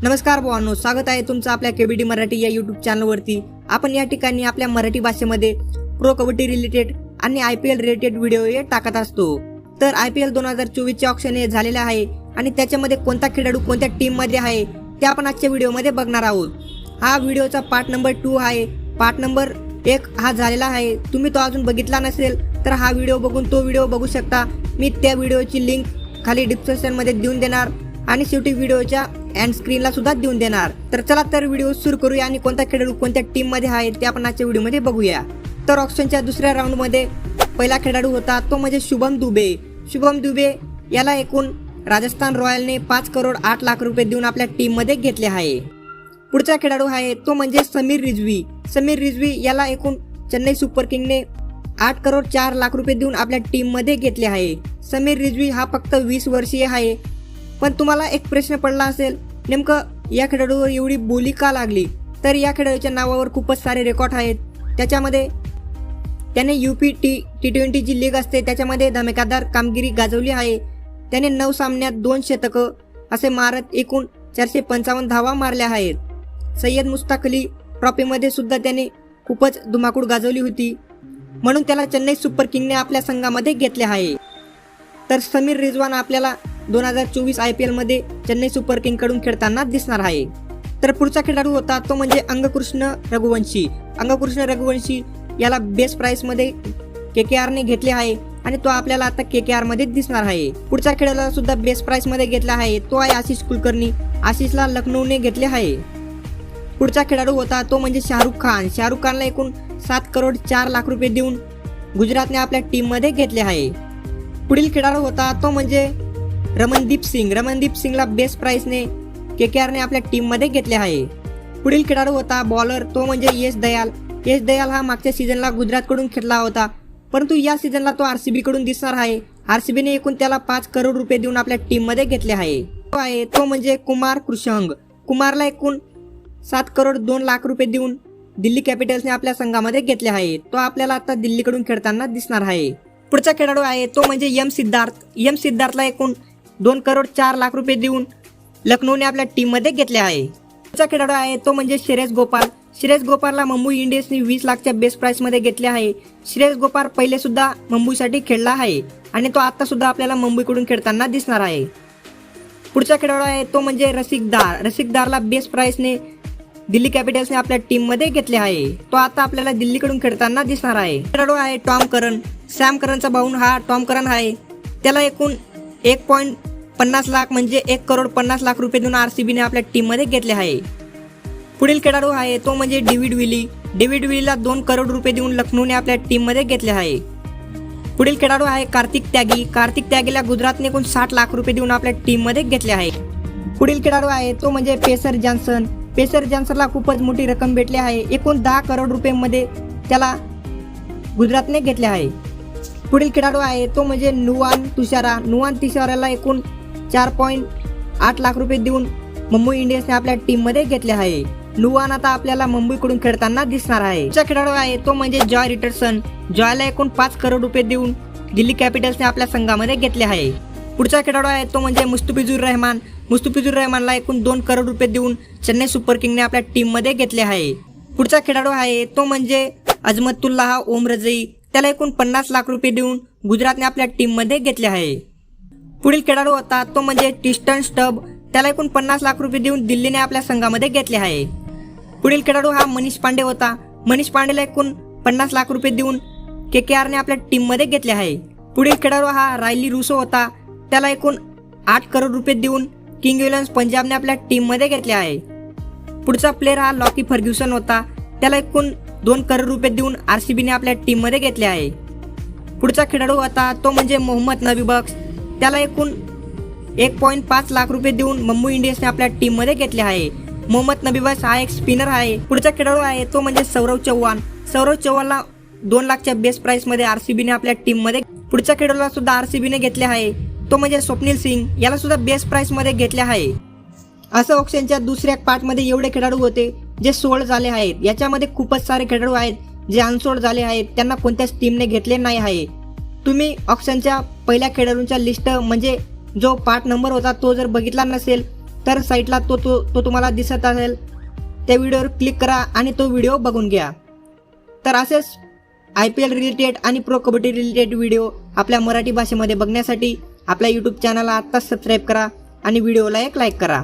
नमस्कार भावांनो स्वागत आहे तुमचं आपल्या केबीडी मराठी या युट्यूब चॅनलवरती आपण या ठिकाणी आपल्या मराठी भाषेमध्ये प्रो कबड्डी रिलेटेड आणि I P L related video हे टाकत असतो. तर आय पी एल दोन हजार चोवीसचे ऑप्शन हे झालेलं आहे आणि त्याच्यामध्ये कोणता खेळाडू कोणत्या टीममध्ये आहे ते आपण आजच्या व्हिडिओमध्ये बघणार आहोत. हा व्हिडिओचा पार्ट नंबर टू आहे. पार्ट नंबर एक हा झालेला आहे. तुम्ही तो अजून बघितला नसेल तर हा व्हिडिओ बघून तो व्हिडिओ बघू शकता. मी त्या व्हिडिओची लिंक खाली डिस्क्रिप्शनमध्ये देऊन देणार. आणि शेवटी व्हिडिओच्या अँड स्क्रीनला सुद्धा देऊन देणार. तर चला तर व्हिडिओ सुरू करूया आणि कोणता खेळाडू कोणत्या टीममध्ये आहे ते आपण आजच्या व्हिडिओमध्ये बघूया. तर ऑप्शनच्या दुसऱ्या राऊंडमध्ये पहिला खेळाडू होता तो म्हणजे शुभम दुबे. शुभम दुबे याला एकूण राजस्थान रॉयलने पाच करोड आठ लाख रुपये देऊन आपल्या टीममध्ये घेतले आहे. पुढचा खेळाडू आहे तो म्हणजे समीर रिझवी समीर रिझवी याला एकूण चेन्नई सुपर किंगने आठ करोड चार लाख रुपये देऊन आपल्या टीममध्ये घेतले आहे. समीर रिझवी हा फक्त वीस वर्षीय आहे. पण तुम्हाला एक प्रश्न पडला असेल नेमकं या खेळाडूवर एवढी बोली का लागली? तर या खेळाडूच्या नावावर खूपच सारे रेकॉर्ड आहेत. त्याच्यामध्ये त्याने U P T T twenty जी लीग असते त्याच्यामध्ये धमेकादार कामगिरी गाजवली आहे. त्याने नऊ सामन्यात दोन शतकं असे मारत एकूण चारशे पंचावन्न धावा मारल्या आहेत. सय्यद मुस्ताक अली ट्रॉफीमध्ये सुद्धा त्याने खूपच धुमाकूळ गाजवली होती. म्हणून त्याला चेन्नई सुपर किंगने आपल्या संघामध्ये घेतले आहे. तर समीर रिजवान आपल्याला दोन हजार चोवीस आय पी एलमध्ये चेन्नई सुपर किंगकडून खेळताना दिसणार आहे. तर पुढचा खेळाडू होता तो म्हणजे अंगकृष्ण रघुवंशी. अंगकृष्ण रघुवंशी याला बेस्ट प्राईसमध्ये के के आरने घेतले आहे आणि तो आपल्याला आता के के आरमध्ये दिसणार आहे. पुढचा खेळाडूला सुद्धा बेस्ट प्राईसमध्ये घेतला आहे. तो आहे आशिष कुलकर्णी. आशिषला लखनौने घेतले आहे. पुढचा खेळाडू होता तो म्हणजे शाहरुख खान. शाहरुख खानला एकूण सात करोड चार लाख रुपये देऊन गुजरातने आपल्या टीममध्ये घेतले आहे. पुढील खेळाडू होता तो म्हणजे रमनदीप सिंग. रमनदीप सिंगला बेस्ट प्राईसने के के आरने आपल्या टीममध्ये घेतले आहे. पुढील खेळाडू होता बॉलर तो म्हणजे यश दयाल. यश दयाल हा मागच्या सीझनला गुजरातकडून खेळला होता. परंतु या सीझनला तो आर सी बीकडून दिसणार आहे. आर सी बीने एकूण त्याला पाच करोड रुपये देऊन आपल्या टीममध्ये घेतले आहे. तो आहे तो म्हणजे कुमार कृषंग. कुमारला एकूण सात करोड दोन लाख रुपये देऊन दिल्ली कॅपिटल्सने आपल्या संघामध्ये घेतले आहे. तो आपल्याला आता दिल्लीकडून खेळताना दिसणार आहे. पुढचा खेळाडू आहे तो म्हणजे यम सिद्धार्थ. यम सिद्धार्थला एकूण दोन करोड चार लाख रुपये देऊन लखनौने आपल्या टीममध्ये घेतले आहे. पुढचा खेळाडू आहे तो म्हणजे श्रेयस गोपाल. श्रेयस गोपालला मुंबई इंडियन्सने वीस लाखच्या बेस्ट प्राईसमध्ये घेतले आहे. श्रेयस गोपाल पहिले सुद्धा मुंबईसाठी खेळला आहे आणि तो आता सुद्धा आपल्याला मुंबईकडून खेळताना दिसणार आहे. पुढचा खेळाडू आहे तो म्हणजे रसिकदार रसिकदारला बेस्ट प्राईसने दिल्ली कॅपिटल्सने आपल्या टीममध्ये घेतले आहे. तो आता आपल्याला दिल्लीकडून खेळताना दिसणार आहे. खेळाडू आहे टॉम करन. सॅम करनचा भाऊन हा टॉम करन आहे. त्याला एकूण एक पॉईंट पन्नास लाख म्हणजे एक करोड पन्नास लाख रुपये देऊन आर सी बीने आपल्या टीममध्ये घेतले आहे. पुढील खेळाडू आहे तो म्हणजे डेव्हिड विली. डेव्हिड विलीला दोन करोड रुपये देऊन लखनौने आपल्या टीममध्ये घेतले आहे. पुढील खेळाडू आहे कार्तिक त्यागी. कार्तिक त्यागीला गुजरातने एकूण साठ लाख रुपये देऊन आपल्या टीममध्ये घेतले आहे. पुढील खेळाडू आहे तो म्हणजे पेसर जॉन्सन. पेसर जॉन्सनला खूपच मोठी रक्कम भेटली आहे. एकूण दहा करोड रुपयांमध्ये त्याला गुजरातने घेतले आहे. पुढील खेळाडू आहे तो म्हणजे नुवान तुषारा. नुवान तुषाराला एकूण चार पॉईंट आठ लाख रुपये देऊन मुंबई इंडियन्सने आपल्या टीममध्ये घेतले आहे. नुवान आता आपल्याला मुंबईकडून खेळताना दिसणार आहे. पुढचा खेळाडू आहे तो म्हणजे जॉय रिटर्सन जॉयला एकूण पाच करोड रुपये देऊन दिल्ली कॅपिटल्सने आपल्या संघामध्ये घेतले आहे. पुढचा खेळाडू आहे तो म्हणजे मुस्तफिजुर रहमान. मुस्तफिजुर रहमानला एकूण दोन करोड रुपये देऊन चेन्नई सुपर किंगने आपल्या टीममध्ये घेतले आहे. पुढचा खेळाडू आहे तो म्हणजे अजमतुल्लाह ओम रजई त्याला एकूण पन्नास लाख रुपये देऊन गुजरातने आपल्या टीममध्ये घेतले आहे. पुढील खेळाडू होता तो म्हणजे टिस्टन स्टब त्याला एकूण पन्नास लाख रुपये देऊन दिल्लीने आपल्या संघामध्ये घेतले आहे. पुढील खेळाडू हा मनीष पांडे होता. मनीष पांडेला एकूण पन्नास लाख रुपये देऊन के के आरने आपल्या टीममध्ये घेतले आहे. पुढील खेळाडू हा रायली रुसो होता. त्याला एकूण आठ करोड रुपये देऊन किंग इलेव्हन्स पंजाबने आपल्या टीममध्ये घेतले आहे. पुढचा प्लेअर हा लॉकी फर्ग्युसन होता. त्याला एकूण दोन करोड रुपये देऊन आर सी बीने आपल्या टीममध्ये घेतले आहे. पुढचा खेळाडू होता तो म्हणजे मोहम्मद नबी बक्स त्याला एकूण एक पॉईंट पाच लाख रुपये देऊन मुंबई इंडियन्सने आपल्या टीममध्ये घेतले आहे. मोहम्मद नबी बक्स हा एक स्पिनर आहे. पुढचा खेळाडू आहे तो म्हणजे सौरव चव्हाण सौरव चव्हाणला दोन लाखच्या बेस्ट प्राईसमध्ये आर सी बीने आपल्या टीममध्ये पुढच्या खेळाडूला सुद्धा आर सी बीने घेतले आहे. तो म्हणजे स्वप्नील सिंग. याला सुद्धा बेस्ट प्राईसमध्ये घेतले आहे. असं ऑक्शनच्या दुसऱ्या पार्टमध्ये एवढे खेळाडू होते. जे सोड झाले आहेत याच्यामध्ये खूपच सारे खेळाडू आहेत जे अनसोड झाले आहेत त्यांना कोणत्याच टीमने घेतले नाही आहे. तुम्ही ऑप्शनच्या पहिल्या खेळाडूंच्या लिस्ट म्हणजे जो पार्ट नंबर होता तो जर बघितला नसेल तर साईटला तो तो तो तुम्हाला दिसत असेल. त्या व्हिडिओवर क्लिक करा आणि तो व्हिडिओ बघून घ्या. तर असेच आय पी एल रिलेटेड आणि प्रो कबड्डी रिलेटेड व्हिडिओ आपल्या मराठी भाषेमध्ये बघण्यासाठी आपल्या यूट्यूब चॅनलला आत्ताच सबस्क्राईब करा आणि व्हिडिओला एक लाईक करा.